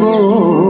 গো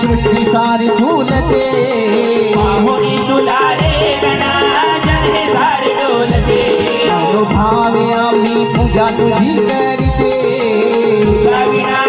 છૂટી સારી ઢોલતે બાહોની દુલારે ગણા જને સારી ભાવે આવની પૂજા તુજી કરીતે વિના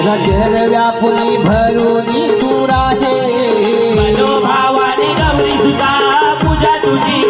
रटेल व्यापुली भरुनी तू राहे। भावाने गौरी सुद्धा पूजा तुझी।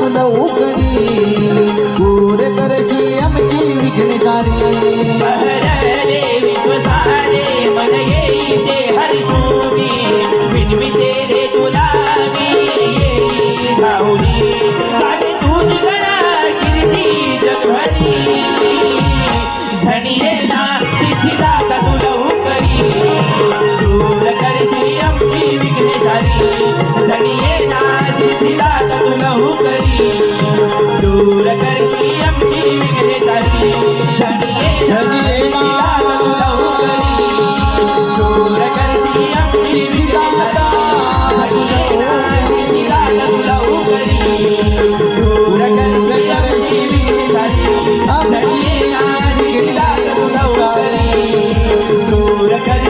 નવું કરી. પૂર કરશે એમ જીવી તારી.